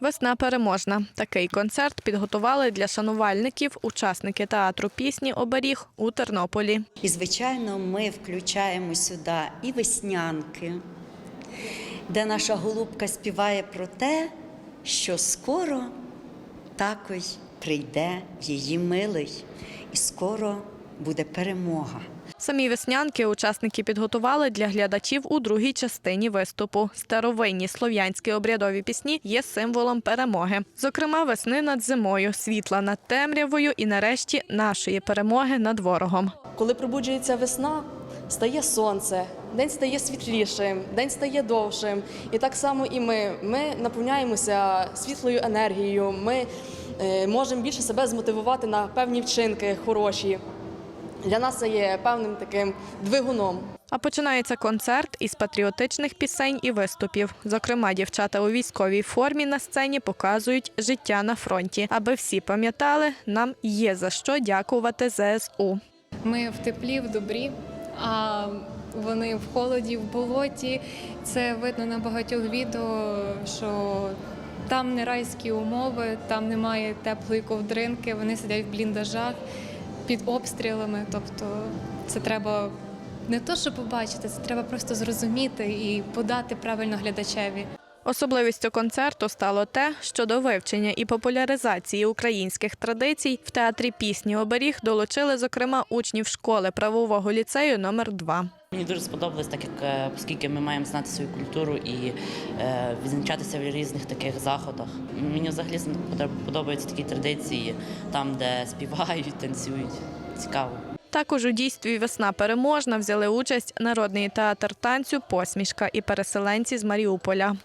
Весна переможна. Такий концерт підготували для шанувальників, учасники театру пісні Оберіг у Тернополі. І, звичайно, ми включаємо сюди і веснянки, де наша голубка співає про те, що скоро також прийде її милий, і скоро буде перемога. Самі веснянки учасники підготували для глядачів у другій частині виступу. Старовинні слов'янські обрядові пісні є символом перемоги. Зокрема, весни над зимою, світла над темрявою і нарешті нашої перемоги над ворогом. Коли пробуджується весна, стає сонце, день стає світлішим, день стає довшим. І так само і ми. Ми наповняємося світлою енергією. Ми е, можемо більше себе змотивувати на певні вчинки хороші. Для нас це є певним таким двигуном. А починається концерт із патріотичних пісень і виступів. Зокрема, дівчата у військовій формі на сцені показують життя на фронті, аби всі пам'ятали, нам є за що дякувати ЗСУ. Ми в теплі, в добрі, а вони в холоді, в болоті. Це видно на багатьох відео, що там не райські умови, там немає теплої ковдринки, вони сидять в бліндажах під обстрілами. Тобто це треба не то, що побачити, це треба просто зрозуміти і подати правильно глядачеві. Особливістю концерту стало те, що до вивчення і популяризації українських традицій в театрі пісні Оберіг долучили, зокрема, учнів школи правового ліцею номер 2 Мені дуже сподобалось, так як е, оскільки ми маємо знати свою культуру і е, відзначатися в різних таких заходах. Мені взагалі подобаються такі традиції, там, де співають, танцюють. Цікаво. Також у дійстві Весна переможна взяли участь народний театр танцю Посмішка і переселенці з Маріуполя.